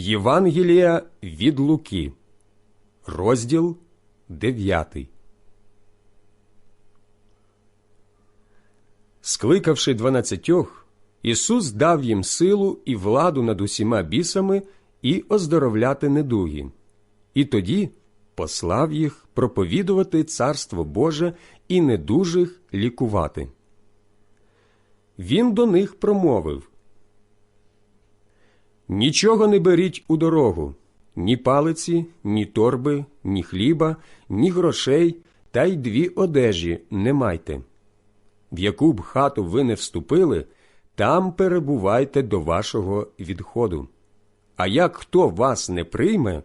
Євангелія від Луки, розділ 9. Скликавши дванадцятьох, Ісус дав їм силу і владу над усіма бісами і оздоровляти недуги, і тоді послав їх проповідувати Царство Боже і недужих лікувати. Він до них промовив Нічого не беріть у дорогу, ні палиці, ні торби, ні хліба, ні грошей, та й дві одежі не майте. В яку б хату ви не вступили, там перебувайте до вашого відходу. А як хто вас не прийме,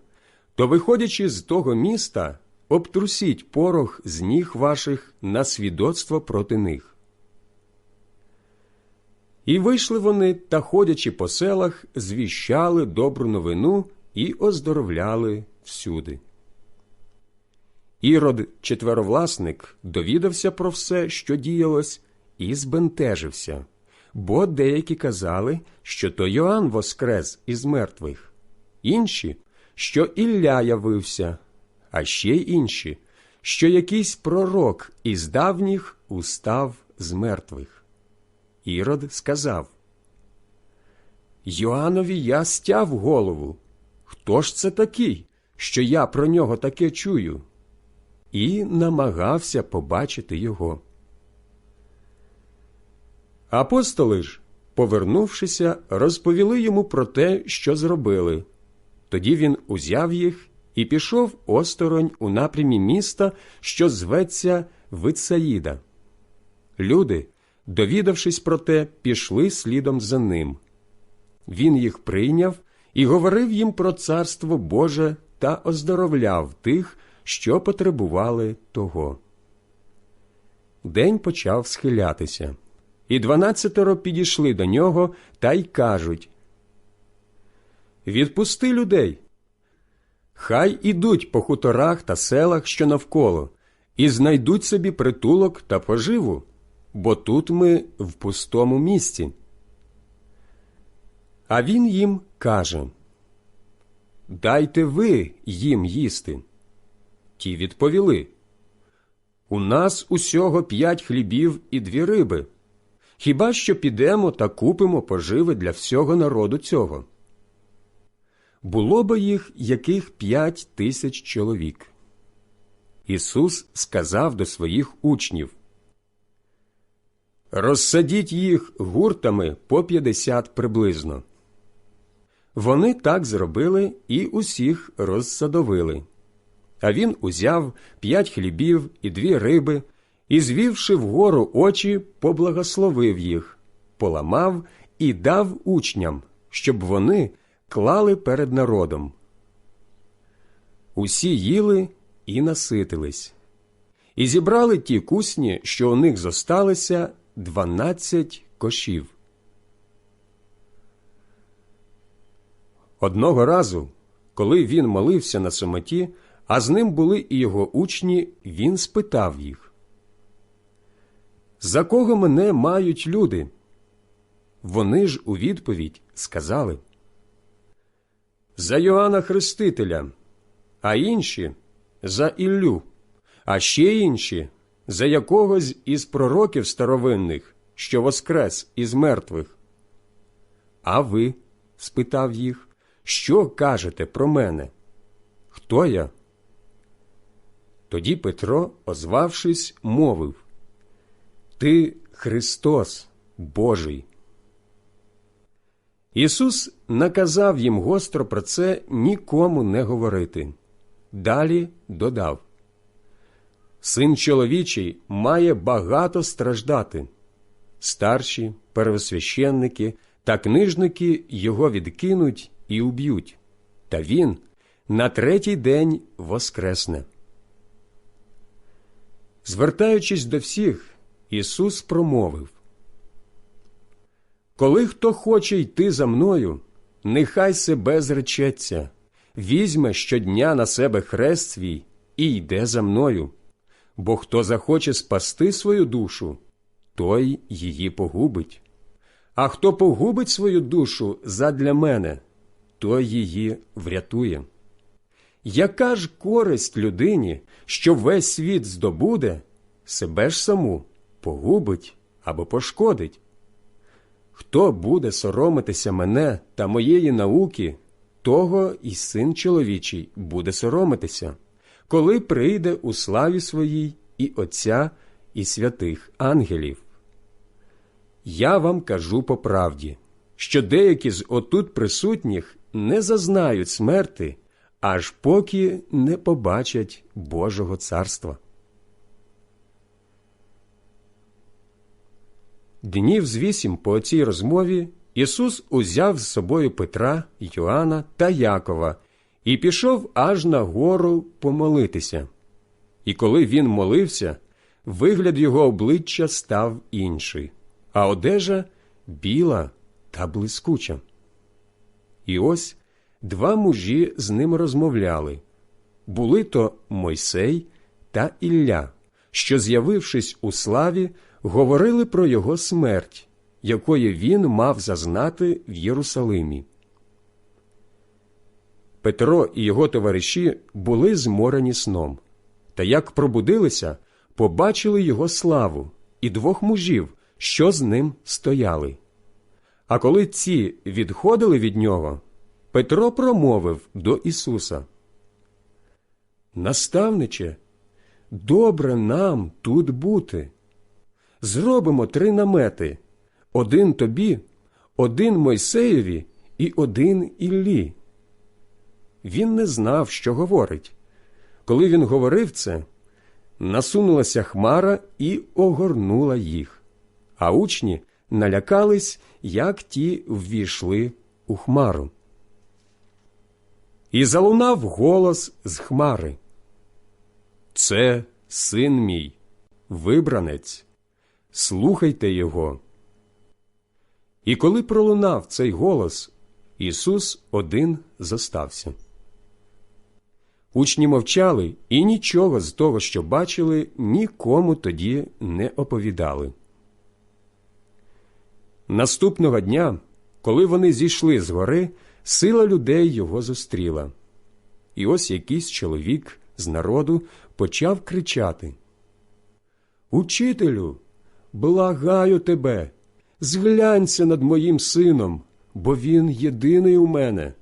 то, виходячи з того міста, обтрусіть порох з ніг ваших на свідоцтво проти них. І вийшли вони та, ходячи по селах, звіщали добру новину і оздоровляли всюди. Ірод, четверовласник, довідався про все, що діялось, і збентежився, бо деякі казали, що то Йоанн воскрес із мертвих, інші, що Ілля явився, а ще й інші, що якийсь пророк із давніх устав з мертвих. Ірод сказав Йоанові я стяв голову. Хто ж це такий, що я про нього таке чую? І намагався побачити його. Апостоли ж, повернувшися, розповіли йому про те, що зробили. Тоді він узяв їх і пішов осторонь у напрямі міста, що зветься Вицаїда. Люди, довідавшись про те, пішли слідом за ним. Він їх прийняв і говорив їм про царство Боже та оздоровляв тих, що потребували того. День почав схилятися, і дванадцятеро підійшли до нього та й кажуть Відпусти людей. Хай ідуть по хуторах та селах, що навколо, і знайдуть собі притулок та поживу, бо тут ми в пустому місці. А він їм каже Дайте ви їм їсти. Ті відповіли У нас усього п'ять хлібів і дві риби. Хіба що підемо та купимо поживи для всього народу цього? Було би їх яких п'ять тисяч чоловік. Ісус сказав до своїх учнів Розсадіть їх гуртами по п'ятдесят приблизно. Вони так зробили і усіх розсадовили. А він узяв п'ять хлібів і дві риби і, звівши вгору очі, поблагословив їх, поламав і дав учням, щоб вони клали перед народом. Усі їли і наситились, і зібрали ті кусні, що у них зосталися, дванадцять кошів. Одного разу, коли він молився на самоті, а з ним були і його учні, він спитав їх За кого мене мають люди? Вони ж у відповідь сказали За Йоанна Хрестителя, а інші за Іллю, а ще інші за якогось із пророків старовинних, що воскрес із мертвих. А ви? спитав їх. Що кажете про мене? Хто я? Тоді Петро, озвавшись, мовив Ти Христос Божий. Ісус наказав їм гостро про це нікому не говорити. Далі додав Син чоловічий має багато страждати. Старші, первосвященники та книжники його відкинуть і уб'ють, та він на третій день воскресне. Звертаючись до всіх, Ісус промовив Коли хто хоче йти за мною, нехай себе зречеться, візьме щодня на себе хрест свій і йде за мною, бо хто захоче спасти свою душу, той її погубить. А хто погубить свою душу задля мене, той її врятує. Яка ж користь людині, що весь світ здобуде, себе ж саму погубить або пошкодить? Хто буде соромитися мене та моєї науки, того і син чоловічий буде соромитися, коли прийде у славі своїй і Отця, і святих ангелів. Я вам кажу по правді, що деякі з отут присутніх не зазнають смерти, аж поки не побачать Божого царства. Днів з вісім по цій розмові Ісус узяв з собою Петра, Йоанна та Якова і пішов аж на гору помолитися. І коли він молився, вигляд його обличчя став інший, а одежа біла та блискуча. І ось два мужі з ним розмовляли були то Мойсей та Ілля, що, з'явившись у славі, говорили про його смерть, якої він мав зазнати в Єрусалимі. Петро і його товариші були зморені сном, та як пробудилися, побачили його славу і двох мужів, що з ним стояли. А коли ці відходили від нього, Петро промовив до Ісуса Наставниче, добре нам тут бути. Зробимо три намети один тобі, один Мойсеєві і один Іллі. Він не знав, що говорить. Коли він говорив це, насунулася хмара і огорнула їх, а учні налякались, як ті ввійшли у хмару. І залунав голос з хмари. Це син мій, вибранець, слухайте його. І коли пролунав цей голос, Ісус один зостався. Учні мовчали і нічого з того, що бачили, нікому тоді не оповідали. Наступного дня, коли вони зійшли з гори, сила людей його зустріла. І ось якийсь чоловік з народу почав кричати Учителю, благаю тебе, зглянься над моїм сином, бо він єдиний у мене.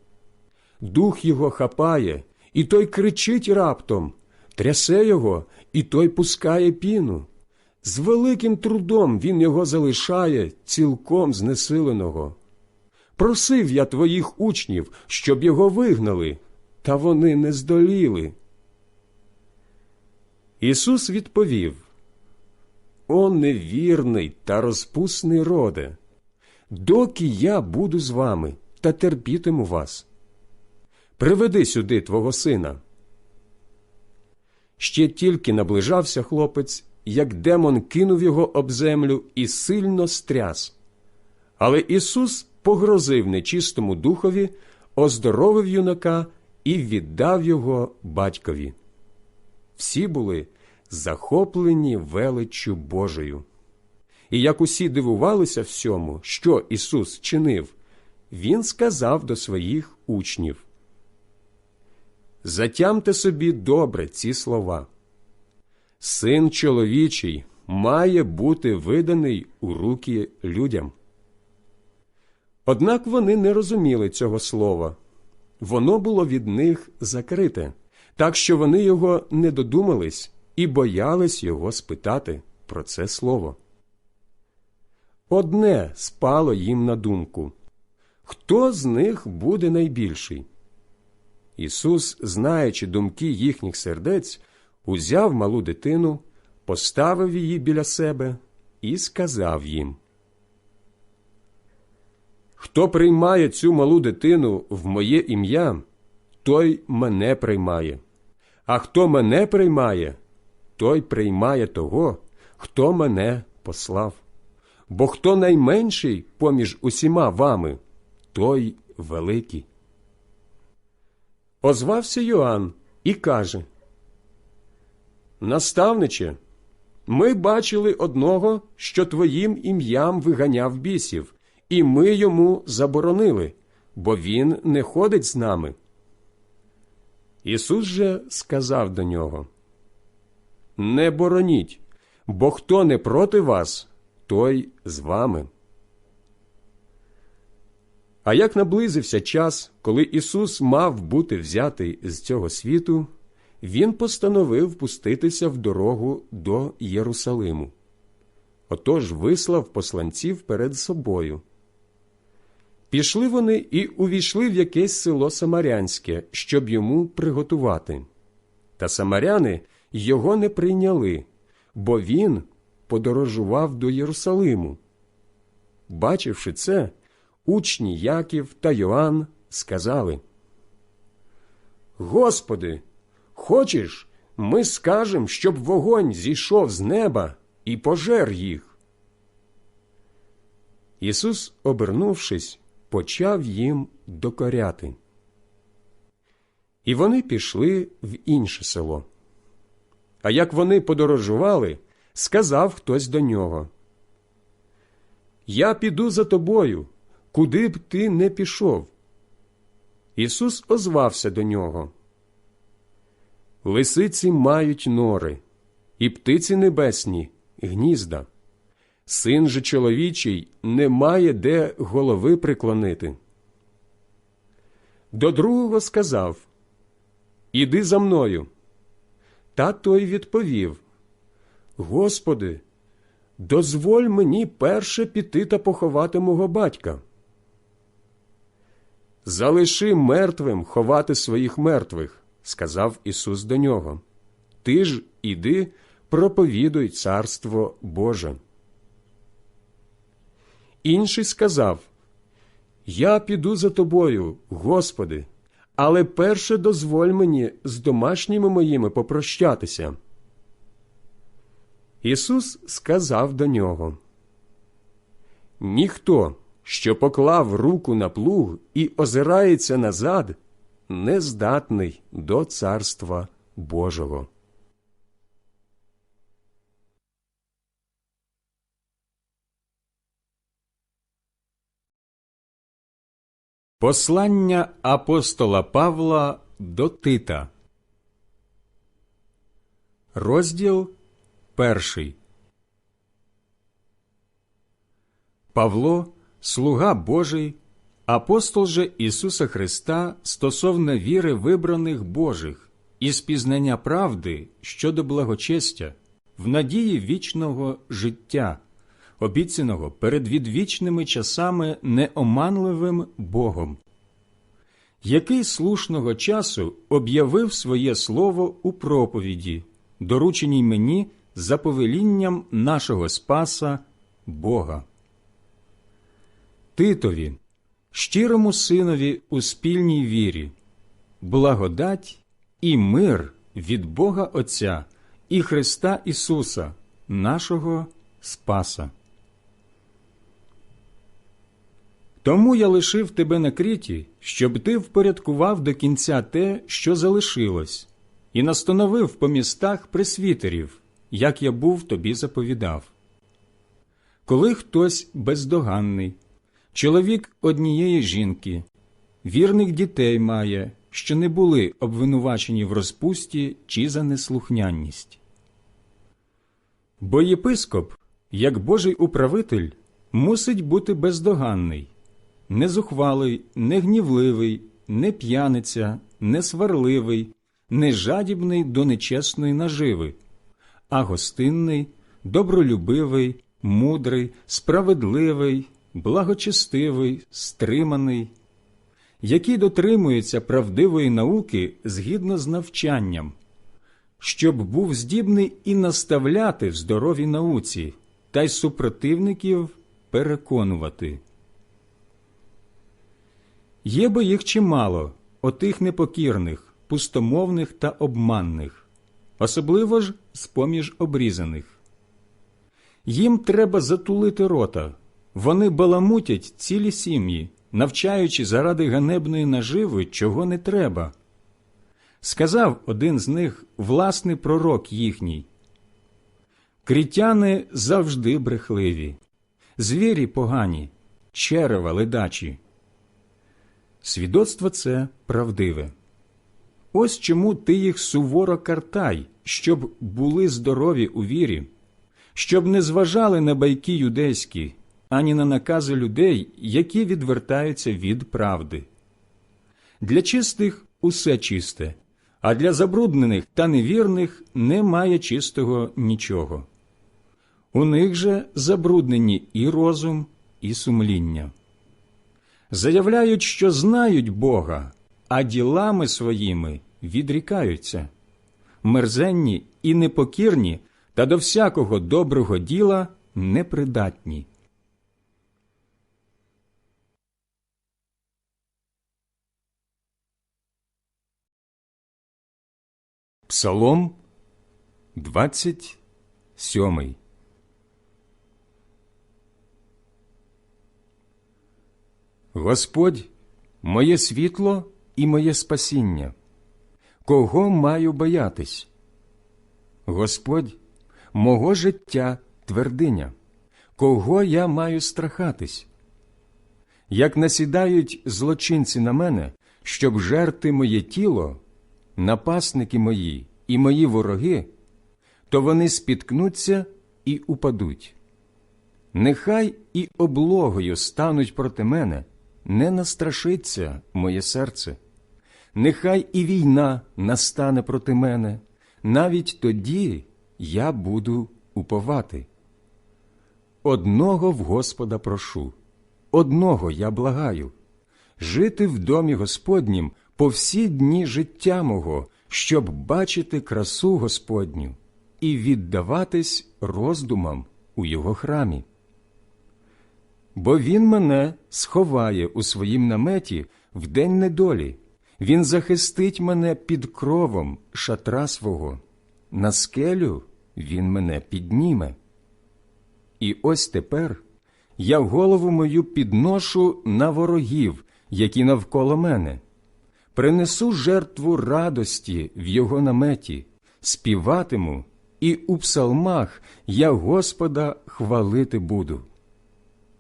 Дух його хапає, і той кричить раптом, трясе його, і той пускає піну. З великим трудом він його залишає цілком знесиленого. Просив я твоїх учнів, щоб його вигнали, та вони не здоліли. Ісус відповів О невірний та розпусний роде, доки я буду з вами та терпітиму вас. Приведи сюди твого сина. Ще тільки наближався хлопець, як демон кинув його об землю і сильно стряс. Але Ісус погрозив нечистому духові, оздоровив юнака і віддав його батькові. Всі були захоплені величчю Божою. І як усі дивувалися всьому, що Ісус чинив, Він сказав до своїх учнів Затямте собі добре ці слова. Син чоловічий має бути виданий у руки людям. Однак вони не розуміли цього слова. Воно було від них закрите, так що вони його не додумались і боялись його спитати про це слово. Одне спало їм на думку хто з них буде найбільший? Ісус, знаючи думки їхніх сердець, узяв малу дитину, поставив її біля себе і сказав їм Хто приймає цю малу дитину в моє ім'я, той мене приймає, а хто мене приймає, той приймає того, хто мене послав. Бо хто найменший поміж усіма вами, той великий. Озвався Йоанн і каже Наставниче, ми бачили одного, що твоїм ім'ям виганяв бісів, і ми йому заборонили, бо він не ходить з нами. Ісус же сказав до нього Не бороніть, бо хто не проти вас, той з вами. А як наблизився час, коли Ісус мав бути взятий з цього світу, Він постановив пуститися в дорогу до Єрусалиму. Отож вислав посланців перед собою. Пішли вони і увійшли в якесь село Самарянське, щоб йому приготувати. Та самаряни його не прийняли, бо він подорожував до Єрусалиму. Бачивши це, учні Яків та Йоанн сказали Господи, хочеш, ми скажем, щоб вогонь зійшов з неба і пожер їх. Ісус, обернувшись, почав їм докоряти. І вони пішли в інше село. А як вони подорожували, сказав хтось до нього Я піду за тобою, куди б ти не пішов. Ісус озвався до нього. Лисиці мають нори, і птиці небесні гнізда. Син же чоловічий не має де голови приклонити. До другого сказав Іди за мною. Та той відповів Господи, дозволь мені перше піти та поховати мого батька. Залиши мертвим ховати своїх мертвих, сказав Ісус до нього. Ти ж іди, проповідуй царство Боже. Інший сказав Я піду за тобою, Господи, але перше дозволь мені з домашніми моїми попрощатися. Ісус сказав до нього Ніхто, що поклав руку на плуг і озирається назад, не здатний до царства Божого. Послання апостола Павла до Тита, розділ перший. Павло, слуга Божий, апостол же Ісуса Христа стосовно віри вибраних Божих і спізнання правди щодо благочестя, в надії вічного життя обіцяного перед відвічними часами неоманливим Богом, який слушного часу об'явив своє слово у проповіді, дорученій мені за повелінням нашого Спаса Бога. Титові, щирому синові у спільній вірі, благодать і мир від Бога Отця і Христа Ісуса, нашого Спаса. Тому я лишив тебе на кріті, щоб ти впорядкував до кінця те, що залишилось, і настановив по містах пресвітерів, як я був тобі заповідав. Коли хтось бездоганний, чоловік однієї жінки, вірних дітей має, що не були обвинувачені в розпусті чи за неслухняність. Бо єпископ, як Божий управитель, мусить бути бездоганний не зухвалий, не не п'яниця, не сварливий, не жадібний до нечесної наживи, а гостинний, добролюбивий, мудрий, справедливий, благочестивий, стриманий, який дотримується правдивої науки згідно з навчанням, щоб був здібний і наставляти в здоровій науці, та й супротивників переконувати. Є бо їх чимало, отих непокірних, пустомовних та обманних, особливо ж з поміж обрізаних. Їм треба затулити рота, вони баламутять цілі сім'ї, навчаючи заради ганебної наживи, чого не треба. Сказав один з них власний пророк їхній. Крітяни завжди брехливі, звірі погані, черева ледачі. Свідоцтво це правдиве. Ось чому ти їх суворо картай, щоб були здорові у вірі, щоб не зважали на байки юдейські, ані на накази людей, які відвертаються від правди. Для чистих усе чисте, а для забруднених та невірних немає чистого нічого. У них же забруднені і розум, і сумління. Заявляють, що знають Бога, а ділами своїми відрікаються. Мерзенні і непокірні та до всякого доброго діла непридатні. Псалом 27 Господь моє світло і моє спасіння. Кого маю боятись? Господь мого життя твердиня. Кого я маю страхатись? Як насідають злочинці на мене, щоб жерти моє тіло, напасники мої і мої вороги, то вони спіткнуться і упадуть. Нехай і облогою стануть проти мене, не настрашиться моє серце. Нехай і війна настане проти мене, навіть тоді я буду уповати. Одного в Господа прошу, одного я благаю жити в домі Господнім по всі дні життя мого, щоб бачити красу Господню і віддаватись роздумам у його храмі. Бо він мене сховає у своїм наметі в день недолі, він захистить мене під кровом шатра свого, на скелю він мене підніме. І ось тепер я голову мою підношу на ворогів, які навколо мене, принесу жертву радості в його наметі, співатиму, і у псалмах я Господа хвалити буду.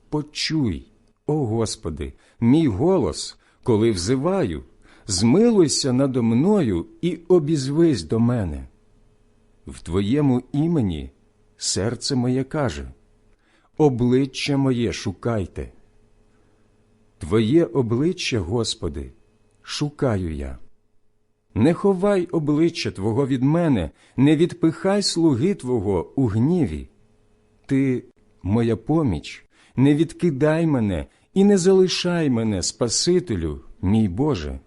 Почуй, о Господи, мій голос, коли взиваю, змилуйся надо мною і обізвись до мене. В Твоєму імені серце моє каже, обличчя моє шукайте. Твоє обличчя, Господи, шукаю я. Не ховай обличчя Твого від мене, не відпихай слуги Твого у гніві. Ти моя поміч, не відкидай мене і не залишай мене, Спасителю, мій Боже,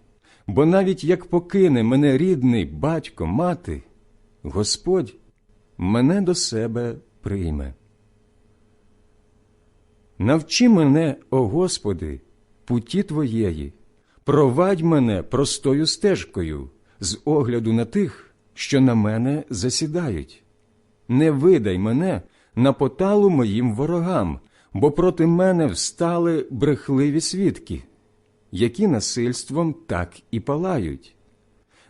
бо навіть як покине мене рідний батько, мати, Господь мене до себе прийме. Навчи мене, о Господи, путі Твоєї, провадь мене простою стежкою з огляду на тих, що на мене засідають. Не видай мене на поталу моїм ворогам, бо проти мене встали брехливі свідки, які насильством так і палають.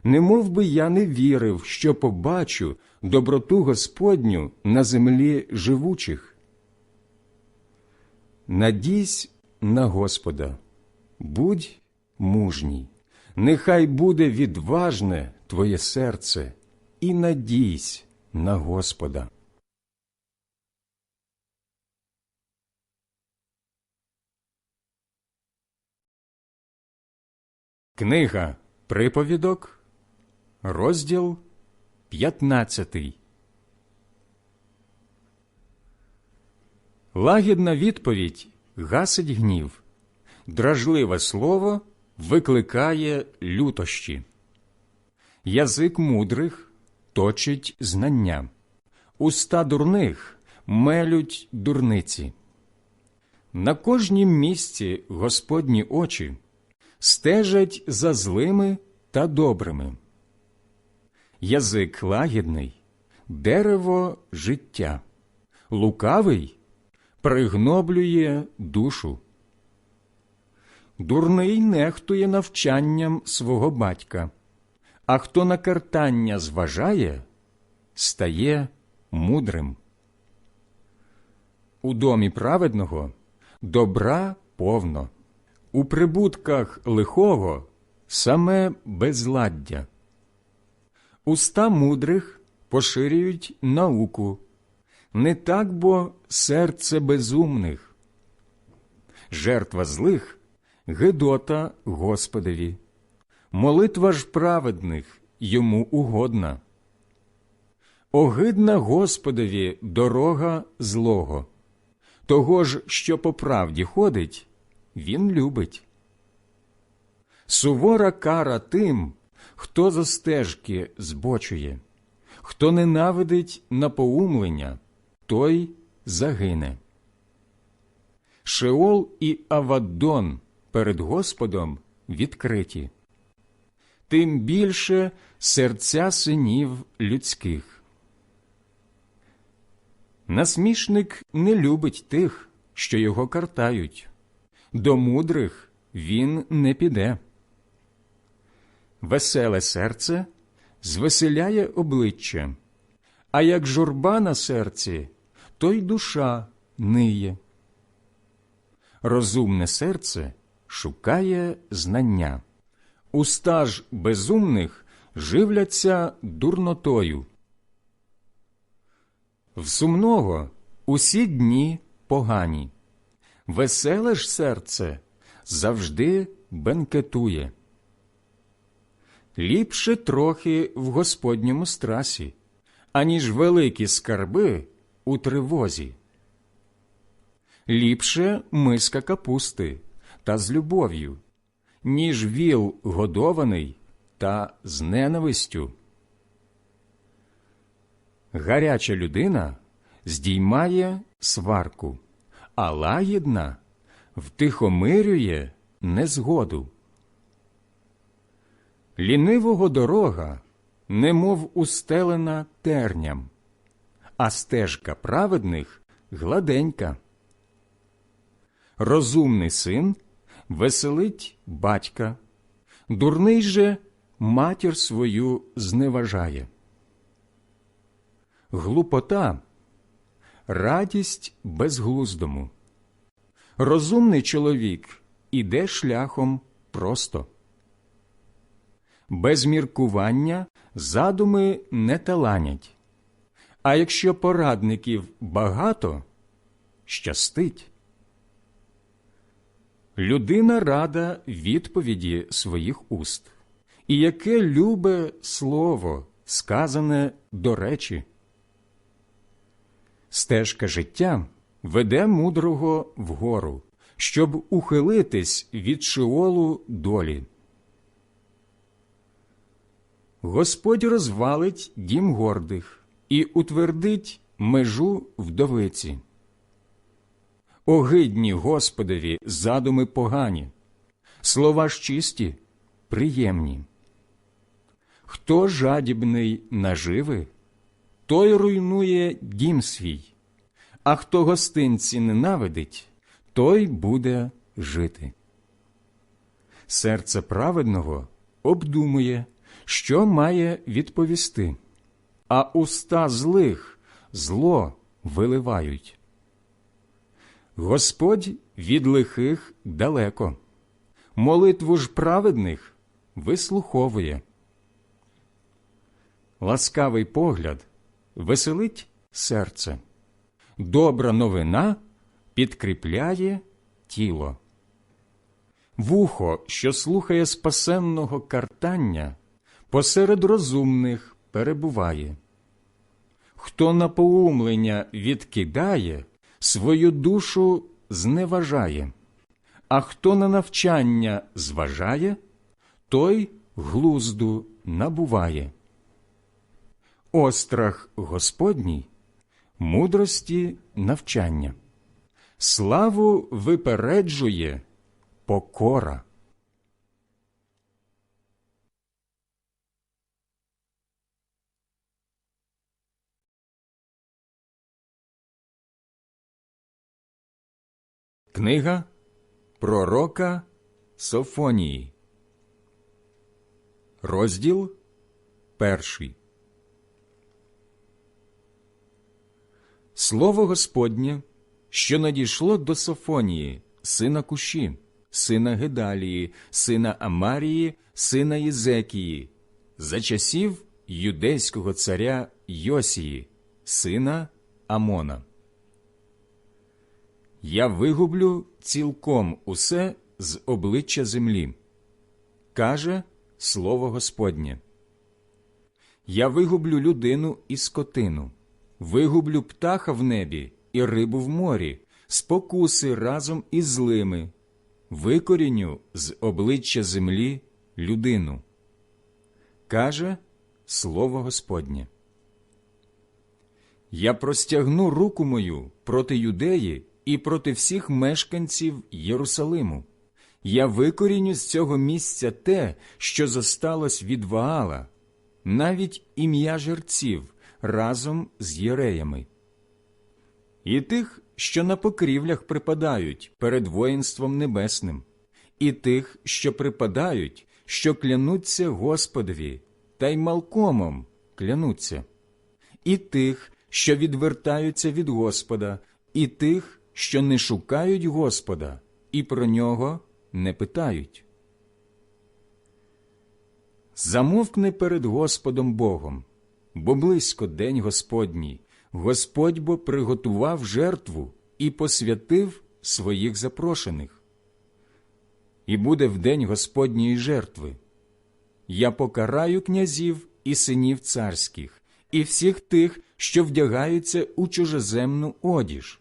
Не мов би я не вірив, що побачу доброту Господню на землі живучих. Надійсь на Господа, будь мужній, нехай буде відважне твоє серце, і надійсь на Господа. Книга Приповідок, розділ 15 Лагідна відповідь гасить гнів, дражливе слово викликає лютощі. Язик мудрих точить знання, уста дурних мелють дурниці. На кожнім місці Господні очі стежать за злими та добрими. Язик лагідний дерево життя, лукавий пригноблює душу. Дурний нехтує навчанням свого батька, а хто на картання зважає, стає мудрим. У домі праведного добра повно, у прибутках лихого саме безладдя. Уста мудрих поширюють науку, не так бо серце безумних. Жертва злих гидота Господові, молитва ж праведних йому угодна. Огидна Господові дорога злого, того ж, що по правді ходить, він любить. Сувора кара тим, хто за стежки збочує, хто ненавидить напоумлення, той загине. Шеол і Аваддон перед Господом відкриті, тим більше серця синів людських. Насмішник не любить тих, що його картають, до мудрих він не піде. Веселе серце звеселяє обличчя, а як журба на серці, то й душа ниє. Розумне серце шукає знання, уста ж безумних живляться дурнотою. В сумного усі дні погані, веселе ж серце завжди бенкетує. Ліпше трохи в Господньому страсі, аніж великі скарби у тривозі. Ліпше миска капусти та з любов'ю, ніж віл годований та з ненавистю. Гаряча людина здіймає сварку, а лагідна втихомирює незгоду. Лінивого дорога, немов устелена терням, а стежка праведних гладенька. Розумний син веселить батька, дурний же матір свою зневажає. Глупота радість безглуздому. Розумний чоловік іде шляхом просто. Без міркування задуми не таланять, а якщо порадників багато, щастить. Людина рада відповіді своїх уст, і яке любе слово, сказане до речі. Стежка життя веде мудрого вгору, щоб ухилитись від шиолу долі. Господь розвалить дім гордих і утвердить межу вдовиці. Огидні Господові задуми погані, слова ж чисті, приємні. Хто жадібний наживи, той руйнує дім свій, а хто гостинці ненавидить, той буде жити. Серце праведного обдумує, що має відповісти, а уста злих зло виливають. Господь від лихих далеко, молитву ж праведних вислуховує. Ласкавий погляд веселить серце, добра новина підкріпляє тіло. Вухо, що слухає спасенного картання, посеред розумних перебуває. Хто напоумлення відкидає, свою душу зневажає, а хто на навчання зважає, той глузду набуває. Острах Господній мудрості навчання, славу випереджує покора. Книга Пророка Софонії, розділ перший. Слово Господнє, що надійшло до Софонії, сина Куші, сина Гедалії, сина Амарії, сина Єзекії, за часів юдейського царя Йосії, сина Амона. Я вигублю цілком усе з обличчя землі, каже слово Господнє. Я вигублю людину і скотину, вигублю птаха в небі і рибу в морі, спокуси разом із злими, викоріню з обличчя землі людину. Каже слово Господнє. Я простягну руку мою проти юдеї і проти всіх мешканців Єрусалиму. Я викоріню з цього місця те, що зосталось від Ваала, навіть ім'я жерців разом з єреями. І тих, що на покрівлях припадають перед воїнством небесним, і тих, що припадають, що клянуться Господові, та й малкомом клянуться, і тих, що відвертаються від Господа, і тих, що не шукають Господа, і про нього не питають. Замовкни перед Господом Богом, бо близько день Господній, Господь бо приготував жертву і посвятив своїх запрошених. І буде в день Господньої жертви. Я покараю князів і синів царських, і всіх тих, що вдягаються у чужеземну одіж.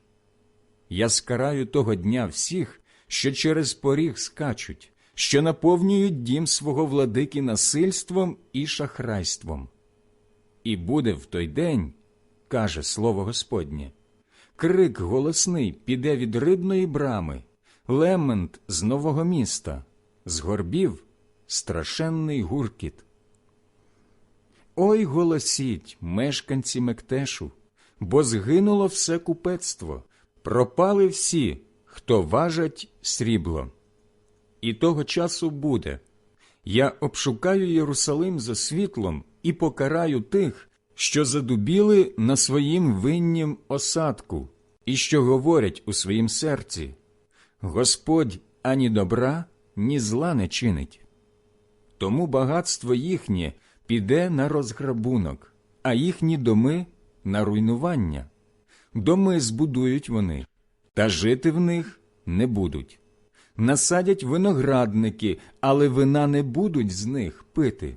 Я скараю того дня всіх, що через поріг скачуть, що наповнюють дім свого владики насильством і шахрайством. І буде в той день, каже слово Господнє, крик голосний піде від рибної брами, лемент з нового міста, з горбів страшенний гуркіт. Ой голосіть, мешканці Мектешу, бо згинуло все купецтво, пропали всі, хто важать срібло. І того часу буде. Я обшукаю Єрусалим за світлом і покараю тих, що задубіли на своїм виннім осадку, і що говорять у своїм серці Господь ані добра, ні зла не чинить. Тому багатство їхнє піде на розграбунок, а їхні доми на руйнування. Доми збудують вони, та жити в них не будуть. Насадять виноградники, але вина не будуть з них пити.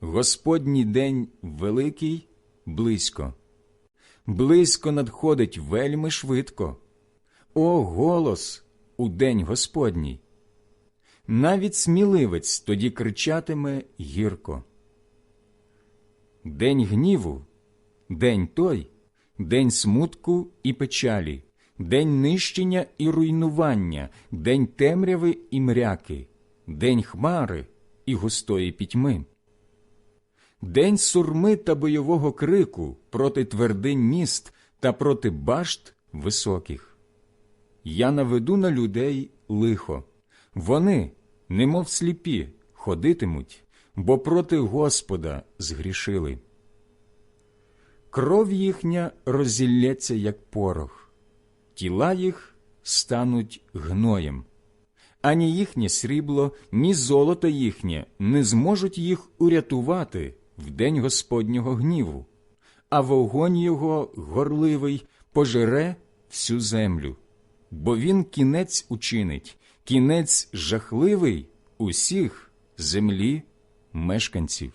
Господній день великий близько. Близько надходить вельми швидко. О, голос у день Господній! Навіть сміливець тоді кричатиме гірко. День гніву, день той, день смутку і печалі, день нищення і руйнування, день темряви і мряки, день хмари і густої пітьми. День сурми та бойового крику проти твердинь міст та проти башт високих. Я наведу на людей лихо. Вони, немов сліпі, ходитимуть, бо проти Господа згрішили. Кров їхня розілється, як порох, тіла їх стануть гноєм, ані їхнє срібло, ні золото їхнє не зможуть їх урятувати в день Господнього гніву, а вогонь його горливий пожере всю землю, бо він кінець учинить, кінець жахливий усіх землі мешканців.